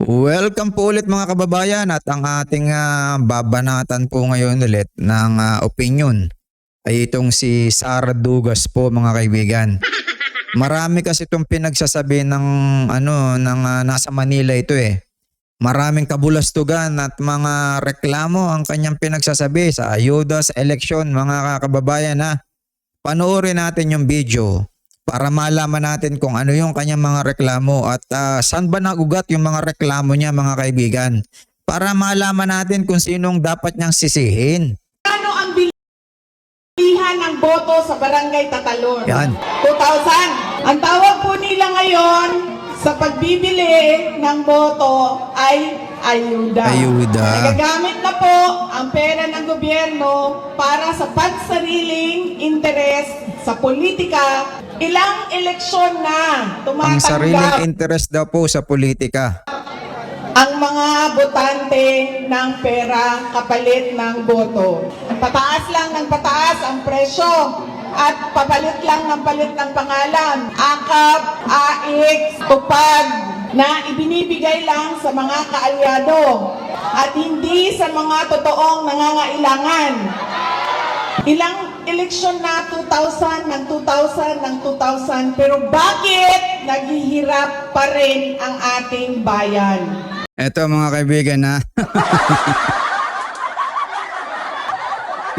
Welcome po ulit mga kababayan at ang ating ah, babanatan po ngayon ulit ng ah, opinion ay itong si Sara Dugas po mga kaibigan. Marami kasi itong pinagsasabi ng ano ng ah, nasa Manila ito eh. Maraming kabulastugan at mga reklamo ang kanyang pinagsasabi sa ayuda sa eleksyon mga kababayan ha. Panoorin natin yung video para malaman natin kung ano yung kanyang mga reklamo at ah, saan ba nagugat yung mga reklamo niya mga kaibigan. Para malaman natin kung sinong dapat niyang sisihin. Ano ang bilihan ng boto sa Barangay Tatalon? Yan. 2,000. Ang tawag po nila ngayon sa pagbibili ng boto ay ayuda. Ayuda. Nagagamit na po ang pera ng gobyerno para sa pansariling interes sa politika. Ilang eleksyon na Ang sariling tumatanggap interest daw po sa politika. ang mga botante ng pera kapalit ng boto. Pataas lang ng pataas ang presyo at papalit lang ng palit ng pangalan. Akap, AX, tupad na ibinibigay lang sa mga kaalyado at hindi sa mga totoong nangangailangan. Ilang eleksyon na 2,000 ng 2,000 ng 2,000 pero bakit naghihirap pa rin ang ating bayan? Eto mga kaibigan na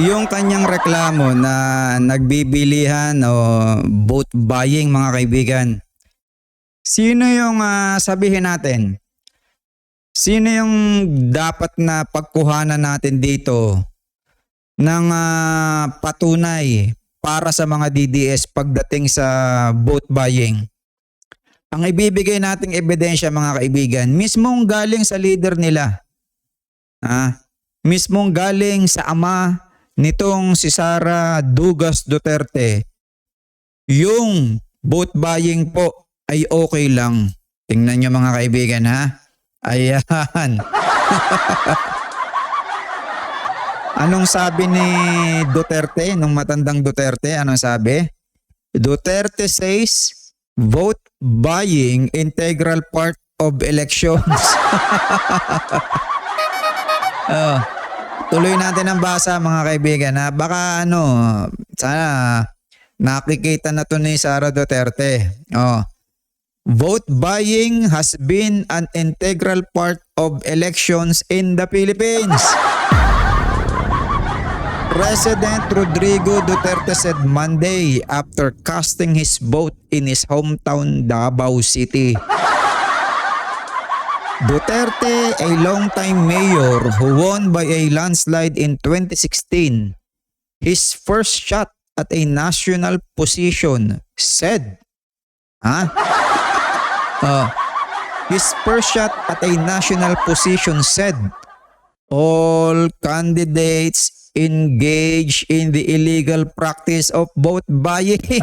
yung kanyang reklamo na nagbibilihan o vote buying mga kaibigan. Sino yung ah, sabihin natin? Sino yung dapat na pagkuhanan natin dito ng ah, patunay para sa mga DDS pagdating sa vote buying? Ang ibibigay nating ebidensya mga kaibigan, mismong galing sa leader nila. Ah, mismong galing sa ama nitong si Sara Dugas Duterte. Yung vote buying po ay okay lang. Tingnan nyo mga kaibigan ha. Ayan. Anong sabi ni Duterte, nung matandang Duterte, anong sabi? Duterte says, vote buying integral part of elections. oh, tuloy natin ang basa mga kaibigan ha. Baka ano, sana nakikita na to ni Sara Duterte. Oh. Vote buying has been an integral part of elections in the Philippines. President Rodrigo Duterte said Monday after casting his vote in his hometown Davao City. Duterte, a longtime mayor who won by a landslide in 2016, his first shot at a national position, said, ha? Oh, his first shot at a national position said, all candidates engage in the illegal practice of vote buying.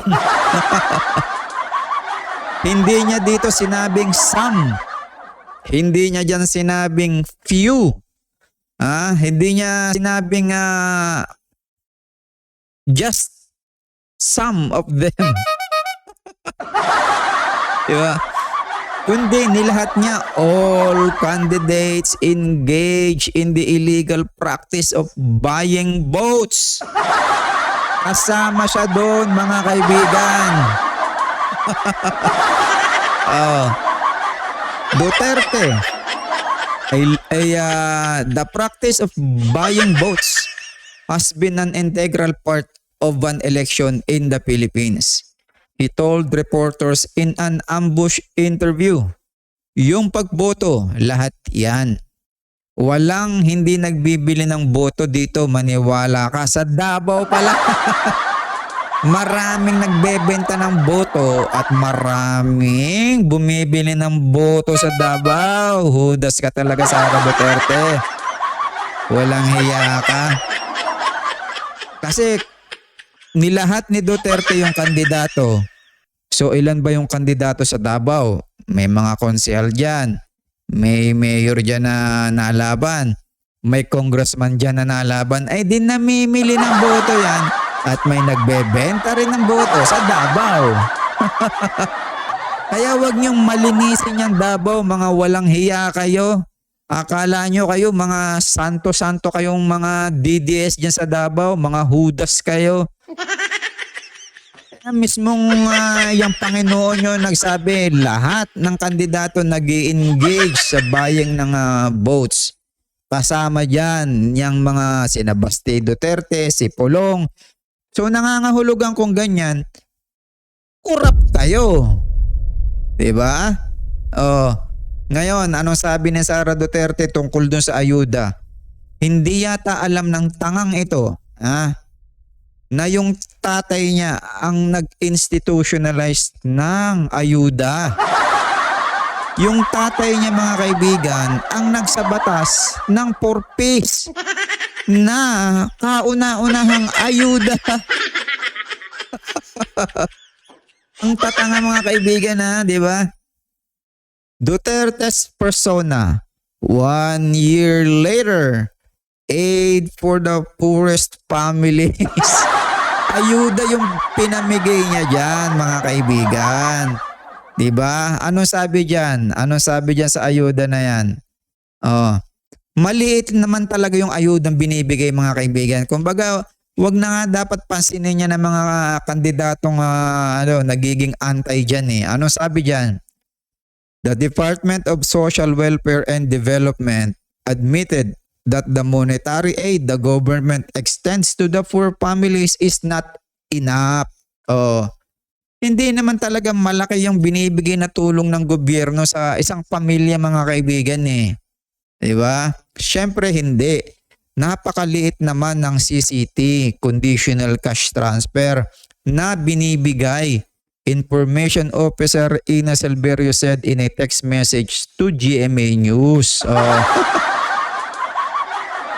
Hindi niya dito sinabing some. Hindi niya diyan sinabing few. Ah, hindi niya sinabing ah, just some of them. diba? Kundi nilahat niya, all candidates engage in the illegal practice of buying votes. Kasama siya doon mga kaibigan. oh. Duterte. Ay, ay, ah, the practice of buying votes has been an integral part of an election in the Philippines. He told reporters in an ambush interview, yung pagboto, lahat yan. Walang hindi nagbibili ng boto dito, maniwala ka. Sa Davao pala. maraming nagbebenta ng boto at maraming bumibili ng boto sa Davao. Hudas ka talaga Sara Duterte. Walang hiya ka. Kasi nilahat ni Duterte yung kandidato. So ilan ba yung kandidato sa Davao? May mga konsehal dyan. May mayor dyan na nalaban. May congressman dyan na nalaban. Ay din namimili ng boto yan. At may nagbebenta rin ng boto sa Davao. Kaya wag niyong malinisin yung Davao, mga walang hiya kayo. Akala nyo kayo mga santo-santo kayong mga DDS dyan sa Davao, mga hudas kayo. Mismong ah, yung Panginoon nyo nagsabi, lahat ng kandidato nag engage sa buying ng ah, votes. Kasama dyan yung mga sina Basti Duterte, si Pulong. So nangangahulugan kung ganyan, kurap kayo. ba? Oh. Ngayon, anong sabi ni Sara Duterte tungkol dun sa ayuda? Hindi yata alam ng tangang ito, ha? Na yung tatay niya ang nag-institutionalize ng ayuda. Yung tatay niya mga kaibigan ang nagsabatas ng purpose na kauna-unahang ayuda. ang tatanga mga kaibigan na, di ba? Duterte's persona, one year later, aid for the poorest families. Ayuda yung pinamigay niya dyan, mga kaibigan. Di ba? Anong sabi dyan? Anong sabi dyan sa ayuda na yan? Oh. Maliit naman talaga yung ayudang binibigay mga kaibigan. Kumbaga, wag na nga dapat pansinin niya ng mga kandidatong ah, ano, nagiging anti dyan eh. Anong sabi dyan? The Department of Social Welfare and Development admitted that the monetary aid the government extends to the poor families is not enough. Oh. Hindi naman talaga malaki yung binibigay na tulong ng gobyerno sa isang pamilya mga kaibigan eh. 'Di ba? Siyempre hindi. Napakaliit naman ng CCT, conditional cash transfer na binibigay Information Officer Ina Silverio said in a text message to GMA News. Oh.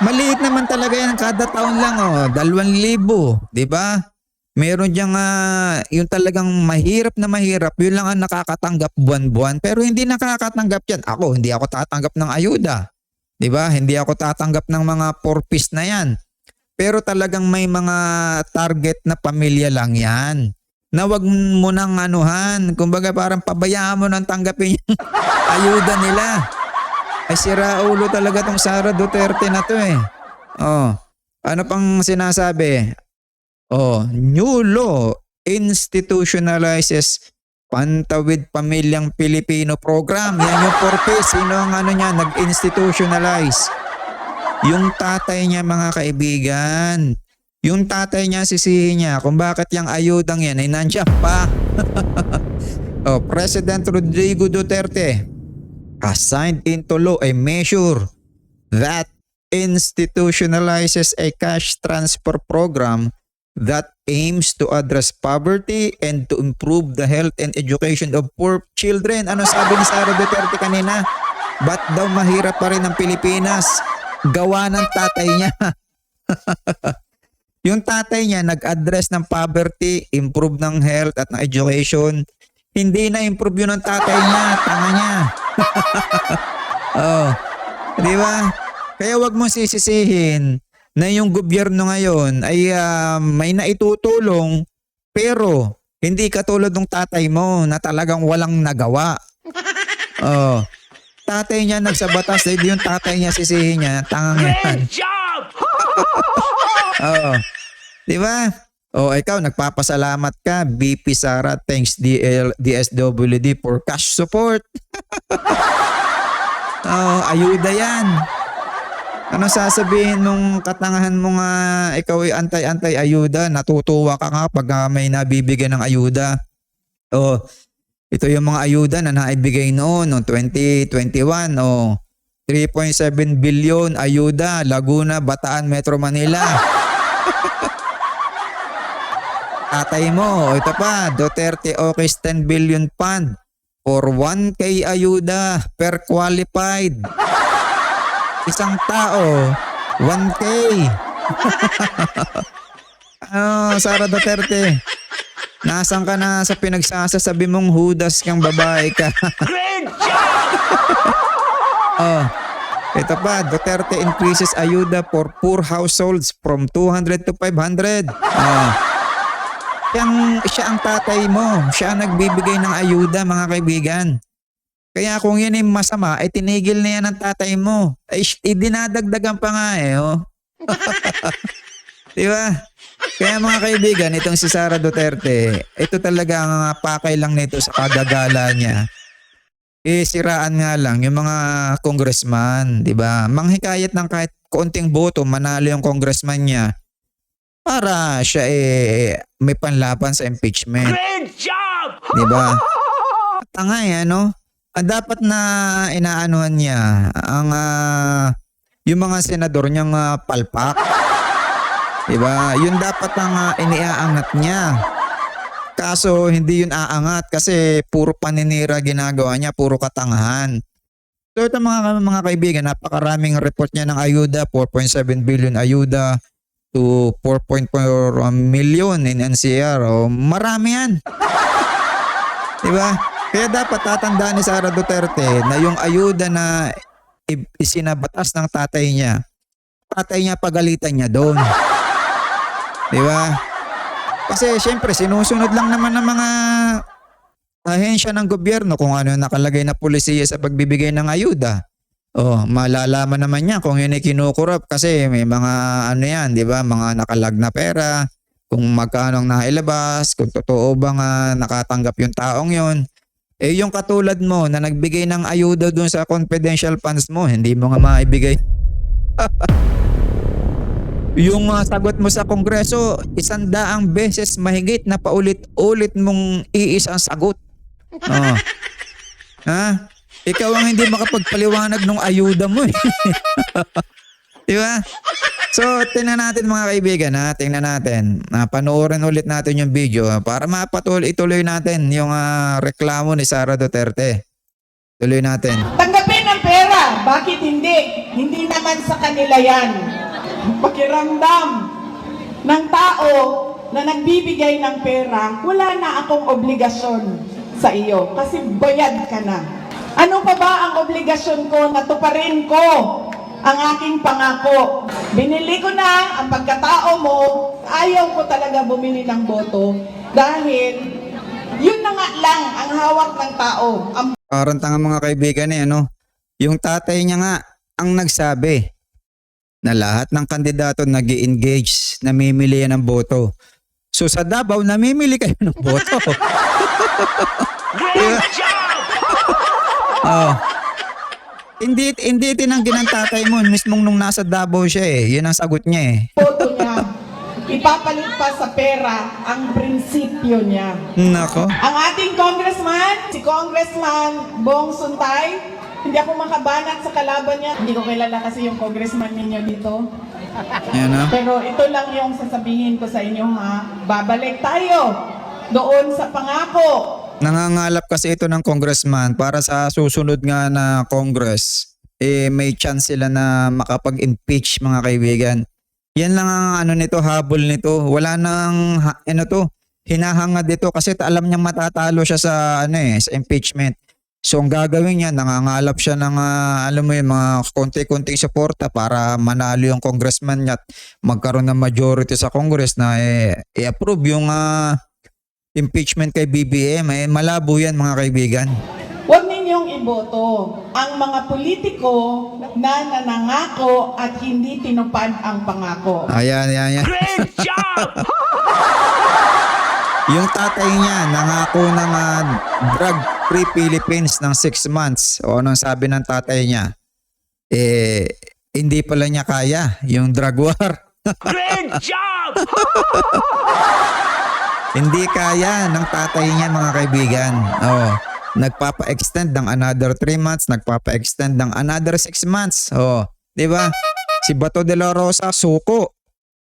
Maliit naman talaga yan kada taon lang oh, dalawang libo, 'di ba? Meron diyang ah, yung talagang mahirap na mahirap, yun lang ang nakakatanggap buwan-buwan pero hindi nakakatanggap yan. Ako, hindi ako tatanggap ng ayuda. 'Di ba? Hindi ako tatanggap ng mga porpis na yan. Pero talagang may mga target na pamilya lang yan na wag mo nang anuhan. Kumbaga parang pabayaan mo nang tanggapin yung ayuda nila. Ay sira ulo talaga tong Sara Duterte na to eh. Oh. Ano pang sinasabi? Oh, new law institutionalizes Pantawid Pamilyang Pilipino Program. Yan yung purpose. Sino ang ano niya, nag-institutionalize? Yung tatay niya mga kaibigan. Yung tatay niya sisihin niya kung bakit yung ayudang yan ay nandiyan pa. oh, President Rodrigo Duterte has signed into law a measure that institutionalizes a cash transfer program that aims to address poverty and to improve the health and education of poor children. Ano sabi ni Sara Duterte kanina? Ba't daw mahirap pa rin ang Pilipinas? Gawa ng tatay niya. Yung tatay niya nag-address ng poverty, improve ng health at ng education. Hindi na improve yun ng tatay niya, tanga niya. oh, di ba? Kaya wag mo sisisihin na yung gobyerno ngayon ay ah, may naitutulong pero hindi katulad ng tatay mo na talagang walang nagawa. Oh. Tatay niya nagsabatas, hindi yung tatay niya sisihin niya, tangang yan. Oo. Di ba? O ikaw, nagpapasalamat ka, BP Sara, thanks DL, DSWD for cash support. oh, ayuda yan. Ano sasabihin nung katangahan mo nga ikaw ay antay-antay ayuda, natutuwa ka nga pag ah, may nabibigyan ng ayuda. Oh, ito yung mga ayuda na naibigay noon, noong 2021. Oh, 3.7 billion ayuda, Laguna, Bataan, Metro Manila. Tatay mo, ito pa, Duterte Okis 10 billion fund for 1K ayuda per qualified. Isang tao, 1K. ano, Sara Duterte? Nasaan ka na sa pinagsasasabi mong hudas kang babae ka? oh, ito pa, Duterte increases ayuda for poor households from 200 to 500. Oh. Siyang, siya ang tatay mo. Siya ang nagbibigay ng ayuda, mga kaibigan. Kaya kung yun yung masama, ay tinigil na yan ng tatay mo. Ay, sh- idinadagdagan pa nga eh, oh. Di ba? Kaya mga kaibigan, itong si Sara Duterte, ito talaga ang pakay lang nito sa kagagala niya. Eh, siraan nga lang yung mga congressman, di ba? Manghikayat ng kahit konting boto, manalo yung congressman niya para siya eh may panlaban sa impeachment. Great job! Di ba? Tanga eh, ano? Ang dapat na inaanuhan niya ang ah, yung mga senador niyang ah, palpak. Di ba? Yun dapat ang ah, iniaangat niya. Kaso hindi yun aangat kasi puro paninira ginagawa niya, puro katangahan. So ito mga, mga kaibigan, napakaraming report niya ng ayuda, 4.7 billion ayuda to 4.4 million in NCR. O, marami yan. Di ba? Kaya dapat tatandaan ni Sara Duterte na yung ayuda na isinabatas ng tatay niya, tatay niya pagalitan niya doon. Di ba? Kasi syempre sinusunod lang naman ng mga ahensya ng gobyerno kung ano nakalagay na polisiya sa pagbibigay ng ayuda. Oh, malalaman naman niya kung yun ay kinukurap kasi may mga ano yan, di ba? Mga nakalag na pera, kung magkano ang nailabas, kung totoo ba nga nakatanggap yung taong yon. Eh yung katulad mo na nagbigay ng ayuda dun sa confidential funds mo, hindi mo nga maibigay. yung uh, sagot mo sa kongreso, isandaang beses mahigit na paulit-ulit mong iisang sagot. Oh. Ha? Ikaw ang hindi makapagpaliwanag ng ayuda mo eh. Di ba? So, tingnan natin mga kaibigan ha. Tingnan natin. Uh, panoorin ulit natin yung video para mapatuloy ituloy natin yung ah, reklamo ni Sara Duterte. Tuloy natin. Tanggapin ang pera. Bakit hindi? Hindi naman sa kanila yan. Pakiramdam ng tao na nagbibigay ng pera, wala na akong obligasyon sa iyo kasi bayad ka na. Ano pa ba ang obligasyon ko na tuparin ko ang aking pangako? Binili ko na ang pagkatao mo, ayaw ko talaga bumili ng boto dahil yun na nga lang ang hawak ng tao. Ang Parang tanga mga kaibigan eh, ano? Yung tatay niya nga ang nagsabi na lahat ng kandidato nag engage namimili yan ng boto. So sa Davao, namimili kayo ng boto. Job! Oh. Hindi, hindi tinanggi ng tatay mo mismong nung nasa Davao siya eh. Yun ang sagot niya eh. boto niya, ipapalit pa sa pera ang prinsipyo niya. Nako. Ang ating congressman, si Congressman Bong Suntay, hindi ako makabanat sa kalaban niya. Hindi ko kilala kasi yung congressman ninyo dito. Yan ah. Pero ito lang yung sasabihin ko sa inyo ha. Babalik tayo doon sa pangako. Nangangalap kasi ito ng congressman para sa susunod nga na congress, eh may chance sila na makapag-impeach mga kaibigan. Yan lang ang ano nito, habol nito. Wala nang ano to, hinahangad dito kasi alam niyang matatalo siya sa ano eh, sa impeachment. So ang gagawin niya, nangangalap siya ng ah, alam mo yung mga konti-konting suporta para manalo yung congressman niya at magkaroon ng majority sa congress na eh, i-approve yung ah, impeachment kay BBM. Eh, malabo yan mga kaibigan. Huwag ninyong iboto ang mga politiko na nanangako at hindi tinupad ang pangako. Ayan, ayan, ayan. Great job! Yung tatay niya nangako ng ah, drug-free Philippines ng 6 months. O anong sabi ng tatay niya? Eh, hindi pala niya kaya yung drug war. Great job! hindi kaya ng tatay niya mga kaibigan. Oh, nagpapa-extend ng another 3 months, nagpapa-extend ng another 6 months. Oh, 'di ba? Si Bato de la Rosa suko.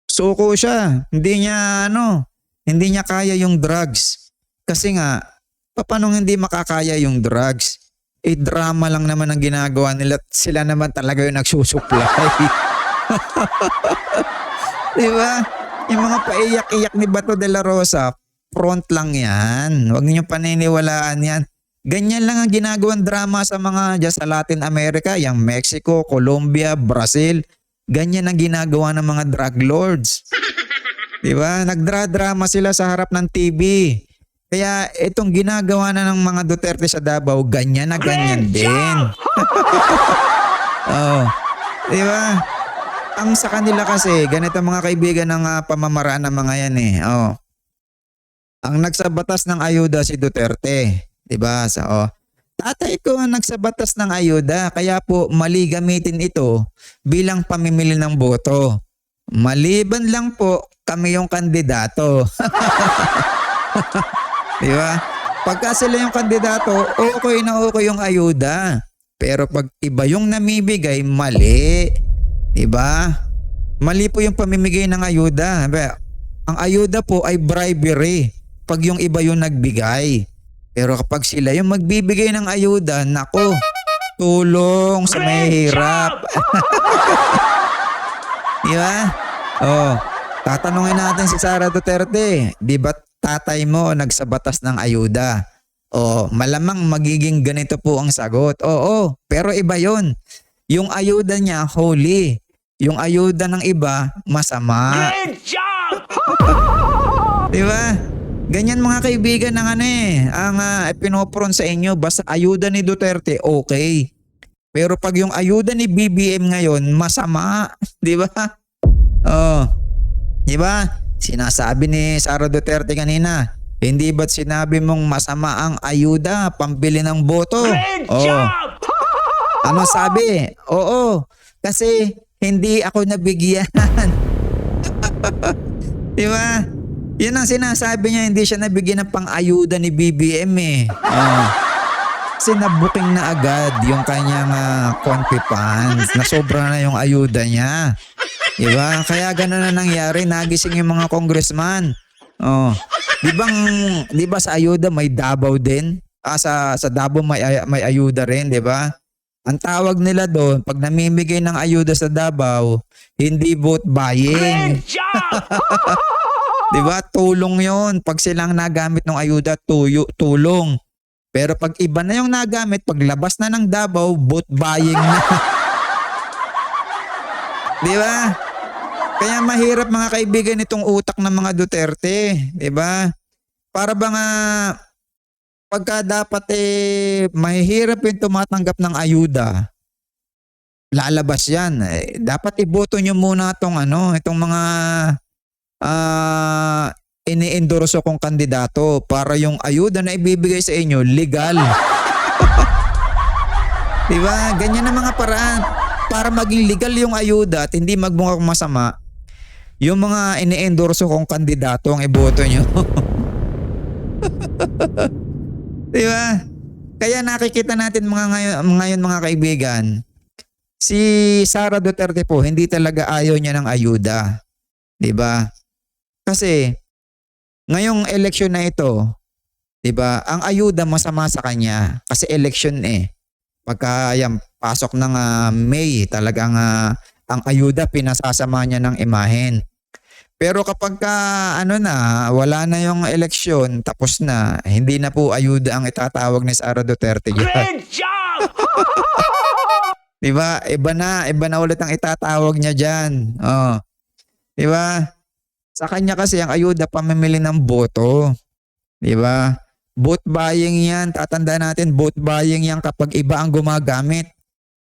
Suko siya. Hindi niya ano, hindi niya kaya yung drugs. Kasi nga, paano hindi makakaya yung drugs? Eh, drama lang naman ang ginagawa nila. Sila naman talaga yung nagsusupply. Di ba? Yung mga paiyak-iyak ni Bato de la Rosa, front lang yan. Huwag niyo paniniwalaan yan. Ganyan lang ang ginagawang drama sa mga dyan sa Latin America, yung Mexico, Colombia, Brazil. Ganyan ang ginagawa ng mga drug lords. Di ba? Nagdra-drama sila sa harap ng TV. Kaya itong ginagawa na ng mga Duterte sa Davao, ganyan na ganyan din. Oo. Di ba? Ang sa kanila kasi, ganito mga kaibigan ng ah, pamamaraan ng mga yan eh. Oo. Ang nagsabatas ng ayuda si Duterte. Di ba? So, oh, tatay ko ang nagsabatas ng ayuda. Kaya po mali gamitin ito bilang pamimili ng boto. Maliban lang po kami yung kandidato. Di ba? Pagka sila yung kandidato, okay na okay yung ayuda. Pero pag iba yung namibigay, mali. Di ba? Mali po yung pamimigay ng ayuda. Ba- Ang ayuda po ay bribery pag yung iba yung nagbigay. Pero kapag sila yung magbibigay ng ayuda, nako, tulong sa may hirap. Di ba? Oh, tatanungin natin si Sara Duterte, di ba tatay mo nagsabatas ng ayuda? Oh, malamang magiging ganito po ang sagot. Oo, pero iba yon. Yung ayuda niya, holy. Yung ayuda ng iba, masama. Job! Di ba? Ganyan mga kaibigan ng ano eh. Ang uh, pinopron sa inyo, basta ayuda ni Duterte, okay. Pero pag yung ayuda ni BBM ngayon, masama. Di ba? Oh. Di ba? Sinasabi ni Sara Duterte kanina, hindi ba't sinabi mong masama ang ayuda, pambili ng boto? Great Oh. job! Ano sabi? Oo. Kasi hindi ako nabigyan. Di ba? Yun ang sinasabi niya, hindi siya nabigyan ng pang-ayuda ni BBM eh. Oh. Kasi nabuking na agad yung kanyang uh, confi funds. Nasobra na yung ayuda niya. Di ba? Kaya gano'n na nangyari. Nagising yung mga congressman. Oh. Di bang, di ba sa ayuda may Davao din? Ah, sa, sa Davao may, ay- may ayuda rin, di ba? Ang tawag nila doon, pag namimigay ng ayuda sa Davao, hindi vote buying. Di ba? Tulong yon Pag silang nagamit ng ayuda, tuyo, tulong. Pero pag iba na yung nagamit, paglabas na ng Davao, vote buying na. Di ba? Kaya mahirap mga kaibigan itong utak ng mga Duterte. Di ba? Para bang ah, pagka dapat eh, mahirap yung tumatanggap ng ayuda, lalabas yan. Eh, dapat iboto nyo muna itong ano, itong mga ah ini-endorso kong kandidato para yung ayuda na ibibigay sa inyo legal. Di ba? Ganyan ang mga paraan para maging legal yung ayuda at hindi magbunga masama. Yung mga ini-endorso kong kandidato ang iboto nyo. Di ba? Kaya nakikita natin mga ngayon, ngayon mga kaibigan, si Sara Duterte po hindi talaga ayaw niya ng ayuda. 'Di ba? Kasi ngayong eleksyon na ito, 'di ba? Ang ayuda masama sa kanya kasi election eh. Pagka yan, pasok ng ah, May, talagang ah, ang ayuda pinasasama niya ng imahen. Pero kapag ka, ano na, wala na yung eleksyon, tapos na, hindi na po ayuda ang itatawag ni Sara Duterte. Great job! Di ba? Iba na, iba na ulit ang itatawag niya diyan. Oh. Di ba? Sa kanya kasi ang ayuda pamimili ng boto. Di ba? Vote buying yan. Tatanda natin, vote buying yan kapag iba ang gumagamit.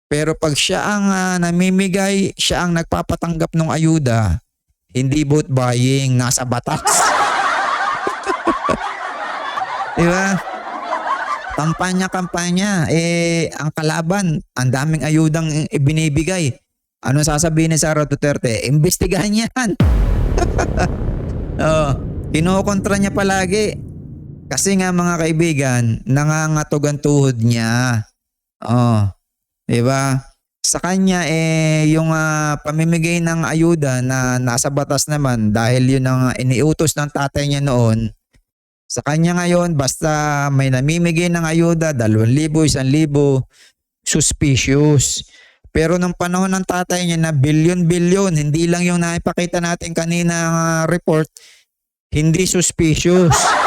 Pero pag siya ang ah, namimigay, siya ang nagpapatanggap ng ayuda, hindi vote buying, nasa batas. Di ba? Kampanya-kampanya, eh, ang kalaban, ang daming ayudang ibinibigay. Ano sasabihin ni Sara Duterte? Imbestigahan yan. oh, kinokontra niya palagi. Kasi nga mga kaibigan, nangangatog ang tuhod niya. Oh, di ba? Sa kanya eh yung ah, pamimigay ng ayuda na nasa batas naman dahil yun ang iniutos ng tatay niya noon. Sa kanya ngayon, basta may namimigay ng ayuda, 2,000, 1,000, suspicious. Pero nung panahon ng tatay niya na bilyon-bilyon, hindi lang yung naipakita natin kanina ah, report, hindi suspicious.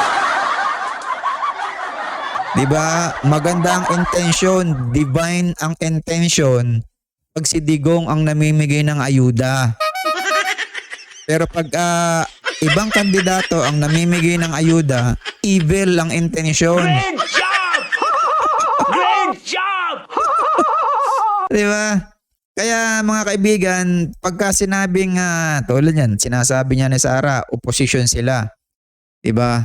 'Di ba? Maganda ang intention, divine ang intention pag si Digong ang namimigay ng ayuda. Pero pag ah, ibang kandidato ang namimigay ng ayuda, evil ang intensyon. Great job! Great job! Di ba? Kaya mga kaibigan, pagka sinabing uh, tulad yan, sinasabi niya ni Sarah, opposition sila. Di ba?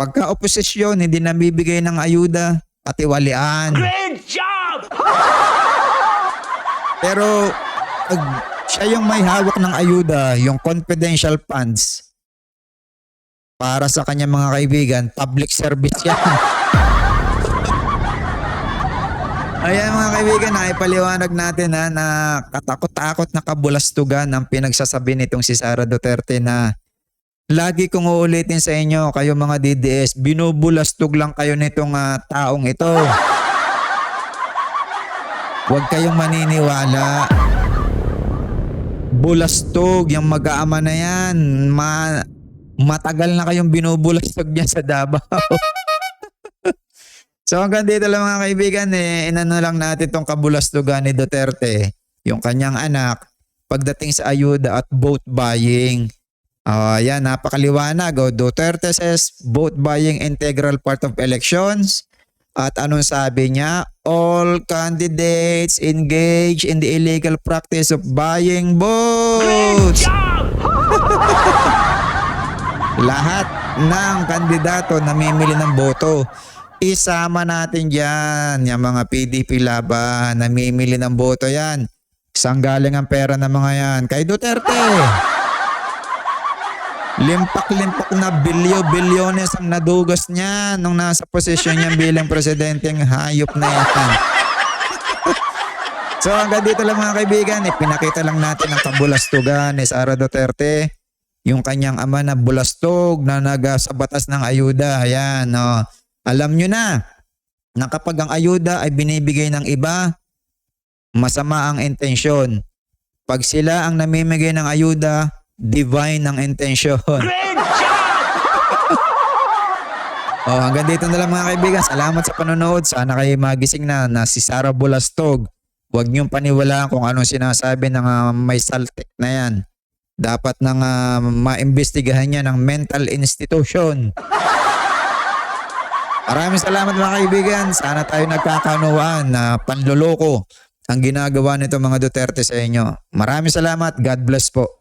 Pagka opposition, hindi nabibigay ng ayuda, patiwalian. Great job! Pero pag siya yung may hawak ng ayuda, yung confidential funds, para sa kanya mga kaibigan, public service yan. Ayan mga kaibigan, naipaliwanag natin ha, na katakot-takot na kabulastugan ang pinagsasabi nitong si Sara Duterte na lagi kong uulitin sa inyo, kayo mga DDS, binubulastog lang kayo nitong ah, taong ito. Huwag kayong maniniwala. Bulastog, yung mag-aama na yan. Ma matagal na kayong binubulastog niya sa Davao. so hanggang dito lang mga kaibigan, eh, inano lang natin tong kabulastugan ni Duterte, yung kanyang anak, pagdating sa ayuda at vote buying. Ah, yan, napakaliwanag. Oh, Duterte says vote buying integral part of elections. At anong sabi niya? All candidates engage in the illegal practice of buying votes. Lahat ng kandidato namimili ng boto. Isama natin dyan, yung mga PDP laban, namimili ng boto yan. Saan galing ang pera ng mga yan? Kay Duterte. Limpak-limpak na bilyo-bilyones ang nadugas niya nung nasa posisyon niya bilang presidenteng hayop na yan. so hanggang dito lang mga kaibigan, ipinakita lang natin ang kabulastugan ni Sara Duterte yung kanyang ama na bulastog na naga sa ng ayuda. Ayan, no. Alam nyo na na kapag ang ayuda ay binibigay ng iba, masama ang intensyon. Pag sila ang namimigay ng ayuda, divine ang. Great job! Oh, hanggang dito na lang mga kaibigan. Salamat sa panonood. Sana kayo magising na na si Sarah Bulastog. Huwag niyong paniwalaan kung anong sinasabi ng ah, may saltek na yan. Dapat nang ah, maimbestigahan niya ng mental institution. Maraming salamat mga kaibigan. Sana tayo nagkakanuwaan na panloloko ang ginagawa nito mga Duterte sa inyo. Maraming salamat. God bless po.